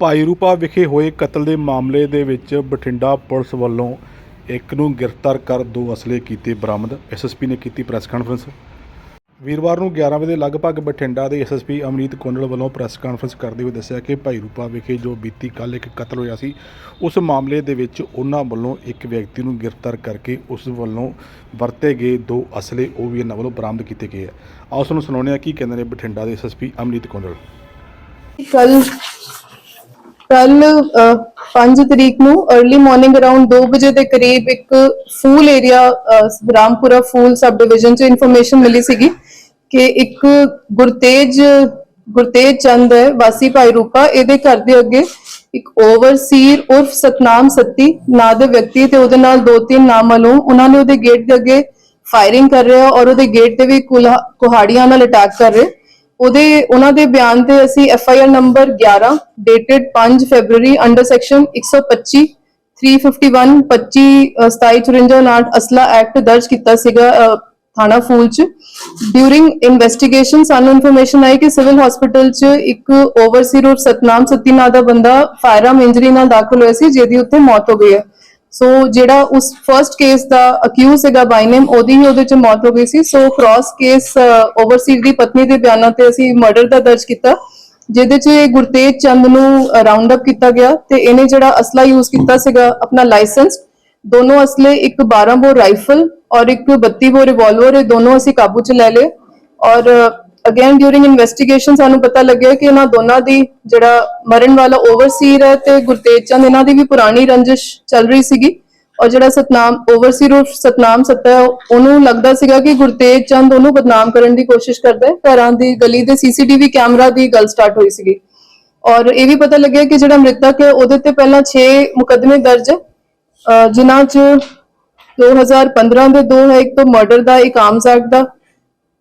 ਭਾਈ ਰੂਪਾ ਵਿਖੇ ਹੋਏ ਕਤਲ ਦੇ ਮਾਮਲੇ ਦੇ ਵਿੱਚ ਬਠਿੰਡਾ ਪੁਲਿਸ ਵੱਲੋਂ ਇੱਕ ਨੂੰ ਗ੍ਰਿਫਤਾਰ ਕਰ ਦੋ ਅਸਲੇ ਕੀਤੇ ਬਰਾਮਦ। ਐਸਐਸਪੀ ਨੇ ਕੀਤੀ ਪ੍ਰੈਸ ਕਾਨਫਰੰਸ। ਵੀਰਵਾਰ ਨੂੰ 11 ਵਜੇ ਦੇ ਲਗਭਗ ਬਠਿੰਡਾ ਦੇ ਐਸਐਸਪੀ ਅਮਰੀਤ ਕੋਂਡਲ ਵੱਲੋਂ ਪ੍ਰੈਸ ਕਾਨਫਰੰਸ ਕਰਦੇ ਹੋਏ ਦੱਸਿਆ ਕਿ ਭਾਈ ਰੂਪਾ ਵਿਖੇ ਜੋ ਬੀਤੀ ਕੱਲ ਇੱਕ ਕਤਲ ਹੋਇਆ ਸੀ, ਉਸ ਮਾਮਲੇ ਦੇ ਵਿੱਚ ਉਹਨਾਂ ਵੱਲੋਂ ਇੱਕ ਵਿਅਕਤੀ ਨੂੰ ਗ੍ਰਿਫਤਾਰ ਕਰਕੇ ਉਸ ਵੱਲੋਂ ਵਰਤੇ ਗਏ ਦੋ ਅਸਲੇ ਉਹ ਵੀ ਇਹਨਾਂ ਵੱਲੋਂ ਬਰਾਮਦ ਕੀਤੇ ਗਏ ਆ। ਆਓ ਤੁਹਾਨੂੰ ਸੁਣਾਉਂਦੇ ਹਾਂ ਕੀ ਕਹਿੰਦੇ ਨੇ ਬਠਿੰਡਾ ਦੇ ਐਸਐਸਪੀ ਅਮਨੀਤ ਕੋਂਡਲ। ਕੱਲ ਕੱਲ 5 ਤਰੀਕ ਨੂੰ अर्ਲੀ ਮਾਰਨਿੰਗ ਅਰਾਊਂਡ 2 ਵਜੇ ਦੇ ਕਰੀਬ ਇੱਕ Phul area Rampura Phul sub division ਚ ਇਨਫੋਰਮੇਸ਼ਨ ਮਿਲੀ ਸੀਗੀ ਕਿ ਇੱਕ ਗੁਰਤੇਜ ਗੁਰਤੇਜ ਚੰਦ ਹੈ, ਵਾਸੀ ਭਾਈ ਰੂਪਾ, ਇਹਦੇ ਘਰ ਦੇ ਅੱਗੇ ਇੱਕ ਓਵਰਸੀਰ ਉਰਫ ਸਤਨਾਮ ਸੱਤੀ, ਨਾਂ ਦੇ ਵਿਅਕਤੀ ਤੇ ਉਹਦੇ ਨਾਲ ਦੋ ਤਿੰਨ ਨਾਮ ਵੱਲੋਂ ਉਹਨਾਂ ਨੇ ਉਹਦੇ ਗੇਟ ਦੇ ਅੱਗੇ ਫਾਇਰਿੰਗ ਕਰ ਰਿਹਾ ਔਰ ਉਹਦੇ ਗੇਟ ਤੇ ਵੀ ਕੁਲਹਾ- ਕੁਹਾੜੀਆਂ ਨਾਲ ਅਟੈਕ ਕਰ ਰਹੇ। ਉਹਦੇ ਉਹਨਾਂ ਦੇ ਬਿਆਨ ਤੇ ਅਸੀਂ F I R number 11 dated 5 February under section 125 351 25 ਅ, 27 54 59 ਅਸਲਾ ਐਕਟ ਦਰਜ ਕੀਤਾ ਸੀਗਾ ਥਾਣਾ ਫੂਲ ਚ। ਡਿਊਰਿੰਗ ਇਨਵੈਸਟੀਗੇਸ਼ਨ ਸਾਨੂੰ ਇਨਫੋਰਮੇਸ਼ਨ ਆਈ ਕਿ ਸਿਵਲ ਹਸਪੀਟਲ ਚ ਇੱਕ ਓਵਰਸੀਰ ਔਰ ਸਤਨਾਮ ਸੱਤੀ ਨਾਂ ਦਾ ਬੰਦਾ ਫਾਇਰਆਰਮ ਇੰਜਰੀ ਨਾਲ ਦਾਖਲ ਹੋਇਆ ਸੀ ਜਿਹਦੀ ਉੱਥੇ ਮੌਤ ਹੋ ਗਈ ਹੈ। ਸੋ ਜਿਹੜਾ ਉਸ ਫਰਸਟ ਕੇਸ ਦਾ ਅਕਿਊਜ਼ ਹੈਗਾ ਬਾਈ ਨੇਮ ਉਹਦੀ ਹੀ ਉਹਦੇ ਚ ਮੌਤ ਹੋ ਗਈ ਸੀ। ਸੋ ਕ੍ਰਾਸ ਕੇਸ ਓਵਰਸੀਰ ਦੀ ਪਤਨੀ ਦੇ ਬਿਆਨਾਂ ਤੇ ਅਸੀਂ ਮਰਡਰ ਦਾ ਦਰਜ ਕੀਤਾ, ਜਿਹਦੇ ਚ ਗੁਰਤੇਜ ਚੰਦ ਨੂੰ ਰਾਉਂਡ ਅਪ ਕੀਤਾ ਗਿਆ ਤੇ ਇਹਨੇ ਜਿਹੜਾ ਅਸਲਾ ਯੂਜ਼ ਕੀਤਾ ਸੀਗਾ ਆਪਣਾ ਲਾਇਸੈਂਸ ਦੋਨੋਂ ਅਸਲੇ ਇੱਕ 12 ਬੋਰ ਰਾਈਫਲ ਔਰ ਇੱਕ 32 ਬੋਰ ਰਿਵਾਲਵਰ ਇਹ ਦੋਨੋਂ ਅਸੀਂ ਕਾਬੂ ਚ ਲੈ ਲਏ ਔਰ ਅਗੇਨ ਡਿਊਰਿੰਗ ਇਨਵੈਸਟੀਗੇਸ਼ਨ ਸਾਨੂੰ ਪਤਾ ਲੱਗਿਆ ਕਿ ਇਹਨਾਂ ਦੋਨਾਂ ਦੀ ਜਿਹੜਾ ਮਰਨ ਵਾਲਾ ਓਵਰਸੀਰ ਹੈ ਤੇ ਗੁਰਤੇਜ ਚੰਦ, ਇਹਨਾਂ ਦੀ ਵੀ ਪੁਰਾਣੀ ਰੰਜਿਸ਼ ਚੱਲ ਰਹੀ ਸੀਗੀ। ਔਰ ਜਿਹੜਾ ਸਤਨਾਮ ਓਵਰਸੀਰ ਉਰਫ ਸਤਨਾਮ ਸੱਤਾ ਉਹਨੂੰ ਲੱਗਦਾ ਸੀਗਾ ਕਿ ਗੁਰਤੇਜ ਚੰਦ ਉਹਨੂੰ ਬਦਨਾਮ ਕਰਨ ਦੀ ਕੋਸ਼ਿਸ਼ ਕਰਦਾ ਹੈ। ਘਰਾਂ ਦੀ ਗਲੀ ਦੇ ਸੀਸੀਟੀਵੀ ਕੈਮਰਾ ਦੀ ਗੱਲ ਸਟਾਰਟ ਹੋਈ ਸੀਗੀ। ਔਰ ਇਹ ਵੀ ਪਤਾ ਲੱਗਿਆ ਕਿ ਜਿਹੜਾ ਮ੍ਰਿਤਕ ਹੈ, ਉਹਦੇ ਤੇ ਪਹਿਲਾਂ 6 ਮੁਕੱਦਮੇ ਦਰਜ ਹੈ। ਜਿਨ੍ਹਾਂ ਚ 2015 ਦੇ ਦੋ ਹੈ, ਇੱਕ ਤੋਂ ਮਰਡਰ ਦਾ, ਇੱਕ ਆਰਮਸ ਐਕਟ ਦਾ।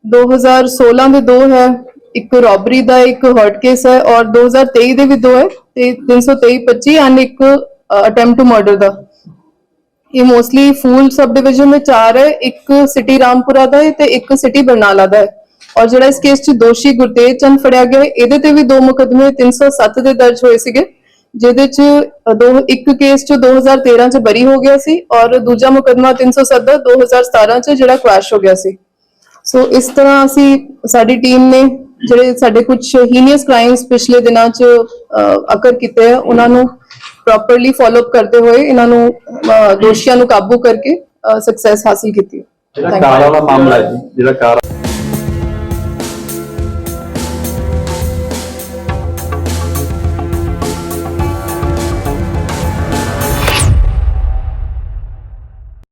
2016 ਦੇ ਦੋ ਹੈ, ਇੱਕ ਰੋਬਰੀ ਦਾ, ਇੱਕ ਹਰਟ ਕੇਸ ਹੈ ਔਰ 2023 ਦੇ ਵੀ ਦੋ ਹੈ, ਤੇ 323 25 ਐਂਡ ਇੱਕ ਅਟੈਂਪਟ ਟੂ ਮਰਡਰ ਦਾ। ਇਹ ਮੋਸਟਲੀ ਫੂਲ ਸਬ ਡਿਵੀਜ਼ਨ ਦੇ ਚਾਰ ਹੈ, ਇੱਕ ਸਿਟੀ ਰਾਮਪੁਰਾ ਦਾ ਹੈ ਤੇ ਇੱਕ ਸਿਟੀ ਬਰਨਾਲਾ ਦਾ ਹੈ। ਔਰ ਜਿਹੜਾ ਇਸ ਕੇਸ 'ਚ ਦੋਸ਼ੀ ਗੁਰਤੇਜ ਚੰਦ ਫੜਿਆ ਗਿਆ ਇਹਦੇ ਤੇ ਵੀ ਦੋ ਮੁਕਦਮੇ 307 ਦੇ ਦਰਜ ਹੋਏ ਸੀਗੇ, ਜਿਹਦੇ 'ਚ ਦੋ, ਇੱਕ ਕੇਸ 'ਚ 2013 'ਚ ਬਰੀ ਹੋ ਗਿਆ ਸੀ ਔਰ ਦੂਜਾ ਮੁਕਦਮਾ 307 ਦਾ 2017 'ਚ ਜਿਹੜਾ ਕ੍ਰੈਸ਼ ਹੋ ਗਿਆ ਸੀ। ਸੋ ਇਸ ਤਰ੍ਹਾਂ ਅਸੀਂ ਸਾਡੀ ਟੀਮ ਨੇ ਜਿਹੜੇ ਸਾਡੇ ਕੁਝ ਹੀਨੀਅਸ ਕ੍ਰਾਈਮਸ ਪਿਛਲੇ ਦਿਨਾਂ 'ਚ ਅਕਰ ਕੀਤੇ ਆ, ਉਹਨਾਂ ਨੂੰ ਪ੍ਰੋਪਰਲੀ ਫਾਲੋ ਅਪ ਕਰਦੇ ਹੋਏ ਇਹਨਾਂ ਨੂੰ ਦੋਸ਼ੀਆਂ ਨੂੰ ਕਾਬੂ ਕਰਕੇ ਸਕਸੈਸ ਹਾਸਿਲ ਕੀਤੀ ਜਿਹੜਾ ਕਾਰ ਵਾਲਾ ਮਾਮਲਾ ਹੈ ਜੀ, ਜਿਹੜਾ ਕਾਰ